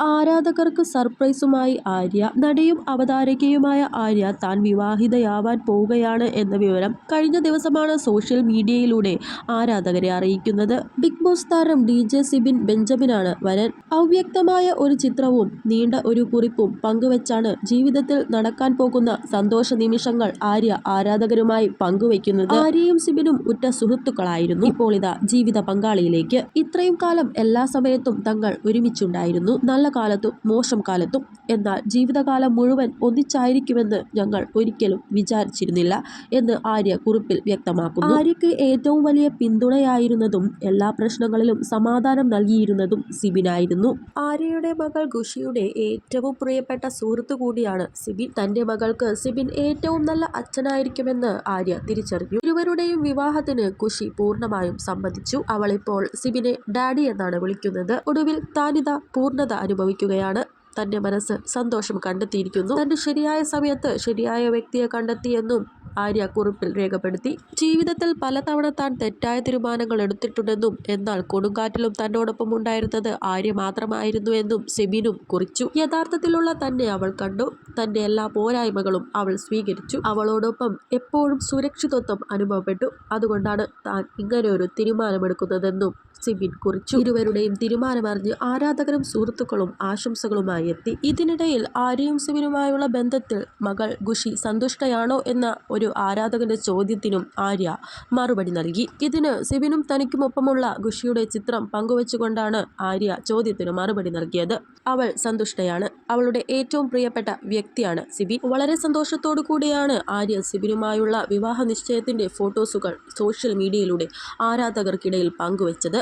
ആരാധകർക്ക് സർപ്രൈസുമായി ആര്യ നടിയും അവതാരകയുമായ ആര്യ താൻ വിവാഹിതയാവാൻ പോവുകയാണ് എന്ന വിവരം കഴിഞ്ഞ ദിവസമാണ് സോഷ്യൽ മീഡിയയിലൂടെ ആരാധകരെ അറിയിക്കുന്നത്. ബിഗ് ബോസ് താരം ഡി ജെ സിബിൻ ബെഞ്ചമിനാണ് വരൻ. അവ്യക്തമായ ഒരു ചിത്രവും നീണ്ട ഒരു കുറിപ്പും പങ്കുവച്ചാണ് ജീവിതത്തിൽ നടക്കാൻ പോകുന്ന സന്തോഷ നിമിഷങ്ങൾ ആര്യ ആരാധകരുമായി പങ്കുവയ്ക്കുന്നത് ആര്യയും സിബിനും ഉറ്റ സുഹൃത്തുക്കളായിരുന്നു. ഇപ്പോൾ ഇതാ ജീവിത പങ്കാളിയിലേക്ക്. ഇത്രയും കാലം എല്ലാ സമയത്തും തങ്ങൾ ഒരുമിച്ചുണ്ടായിരുന്നു. നല്ല കാലത്തും മോശം കാലത്തും. എന്നാൽ ജീവിതകാലം മുഴുവൻ ഒന്നിച്ചായിരിക്കുമെന്ന് ഞങ്ങൾ ഒരിക്കലും വിചാരിച്ചിരുന്നില്ല എന്ന് ആര്യ കുറിപ്പിൽ വ്യക്തമാക്കുന്നു. ആര്യയ്ക്ക് ഏറ്റവും വലിയ പിന്തുണയായിരുന്നതും എല്ലാ പ്രശ്നങ്ങളിലും സമാധാനം നൽകിയിരുന്നതും സിബിനായിരുന്നു. ആര്യയുടെ മകൾ ഖുഷിയുടെ ഏറ്റവും പ്രിയപ്പെട്ട സുഹൃത്തു കൂടിയാണ് സിബിൻ. തന്റെ മകൾക്ക് സിബിൻ ഏറ്റവും നല്ല അച്ഛനായിരിക്കുമെന്ന് ആര്യ തിരിച്ചറിഞ്ഞു. ഇരുവരുടെയും വിവാഹത്തിന് ഖുഷി പൂർണമായും സമ്മതിച്ചു. അവളിപ്പോൾ സിബിനെ ഡാഡി എന്നാണ് വിളിക്കുന്നത്. ഒടുവിൽ താനിത പൂർണത അനുഭവിക്കുകയാണ്. തന്റെ മനസ്സ് സന്തോഷം കണ്ടെത്തിയിരിക്കുന്നു. തന്റെ ശരിയായ സമയത്ത് ശരിയായ വ്യക്തിയെ കണ്ടെത്തിയെന്നും ആര്യ കുറിപ്പിൽ രേഖപ്പെടുത്തി. ജീവിതത്തിൽ പലതവണ താൻ തെറ്റായ തീരുമാനങ്ങൾ എടുത്തിട്ടുണ്ടെന്നും എന്നാൽ കൊടുങ്കാറ്റിലും തന്നോടൊപ്പം ഉണ്ടായിരുന്നത് ആര്യ മാത്രമായിരുന്നു എന്നും സെബിനും കുറിച്ചു. യഥാർത്ഥത്തിലുള്ള തന്നെ അവൾ കണ്ടു. തന്റെ എല്ലാ പോരായ്മകളും അവൾ സ്വീകരിച്ചു. അവളോടൊപ്പം എപ്പോഴും സുരക്ഷിതത്വം അനുഭവപ്പെട്ടു. അതുകൊണ്ടാണ് താൻ ഇങ്ങനെ ഒരു തീരുമാനമെടുക്കുന്നതെന്നും സിബിൻ കുറിച്ചു. ഇരുവരുടെയും തീരുമാനമറിഞ്ഞ് ആരാധകരും സുഹൃത്തുക്കളും ആശംസകളുമായി എത്തി. ഇതിനിടയിൽ ആര്യയും സിബിനുമായുള്ള ബന്ധത്തിൽ മകൾ ഖുഷി സന്തുഷ്ടയാണോ എന്ന ഒരു ആരാധകന്റെ ചോദ്യത്തിനും ആര്യ മറുപടി നൽകി. ഇതിന് സിബിനും തനിക്കുമൊപ്പമുള്ള ഖുഷിയുടെ ചിത്രം പങ്കുവച്ചുകൊണ്ടാണ് ആര്യ ചോദ്യത്തിന് മറുപടി നൽകിയത്. അവൾ സന്തുഷ്ടയാണ്. അവളുടെ ഏറ്റവും പ്രിയപ്പെട്ട വ്യക്തിയാണ് സിബി. വളരെ സന്തോഷത്തോടു കൂടിയാണ് ആര്യ സിബിനുമായുള്ള വിവാഹ നിശ്ചയത്തിന്റെ ഫോട്ടോസുകൾ സോഷ്യൽ മീഡിയയിലൂടെ ആരാധകർക്കിടയിൽ പങ്കുവച്ചത്.